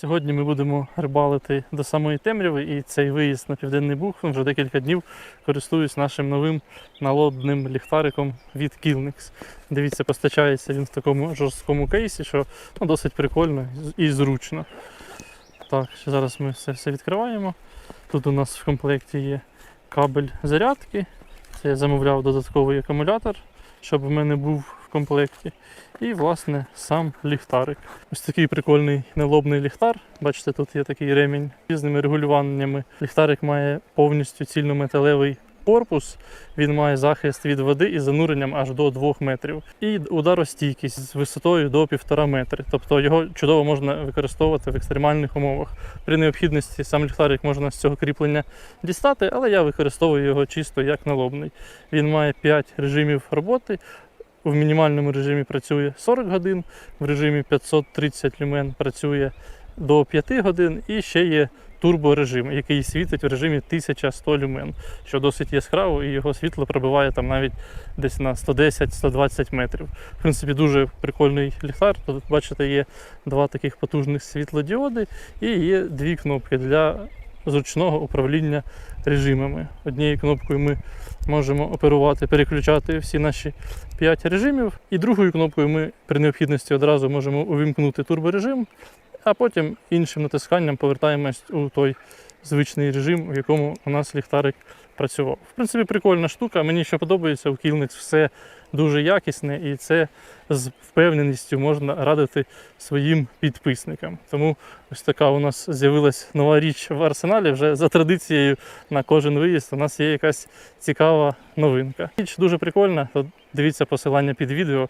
Сьогодні ми будемо рибалити до самої темряви, і цей виїзд на Південний Буг вже декілька днів користуюсь нашим новим налодним ліхтариком від Killnix. Дивіться, постачається він в такому жорсткому кейсі, що ну, досить прикольно і зручно. Так, зараз ми все, все відкриваємо. Тут у нас в комплекті є кабель зарядки. Це я замовляв додатковий акумулятор, щоб в мене був комплекті. І, власне, сам ліхтарик. Ось такий прикольний нелобний ліхтар. Бачите, тут є такий ремінь з різними регулюваннями. Ліхтарик має повністю цільнометалевий корпус. Він має захист від води із зануренням аж до 2 метрів. І ударостійкість з висотою до 1,5 метри. Тобто його чудово можна використовувати в екстремальних умовах. При необхідності сам ліхтарик можна з цього кріплення дістати, але я використовую його чисто як налобний. Він має 5 режимів роботи. В мінімальному режимі працює 40 годин, в режимі 530 люмен працює до 5 годин і ще є турборежим, який світить в режимі 1100 люмен, що досить яскраво, і його світло пробиває там навіть десь на 110-120 метрів. В принципі, дуже прикольний ліхтар. Тут, бачите, є два таких потужних світлодіоди і є дві кнопки для зручного управління режимами. Однією кнопкою ми можемо оперувати, переключати всі наші 5 режимів, і другою кнопкою ми при необхідності одразу можемо увімкнути турборежим, а потім іншим натисканням повертаємось у той звичний режим, в якому у нас ліхтарик працював. В принципі, прикольна штука. Мені ще подобається у Killnix все дуже якісне, і це з впевненістю можна радити своїм підписникам. Тому ось така у нас з'явилась нова річ в арсеналі. Вже за традицією на кожен виїзд у нас є якась цікава новинка. Річ дуже прикольна. Дивіться посилання під відео.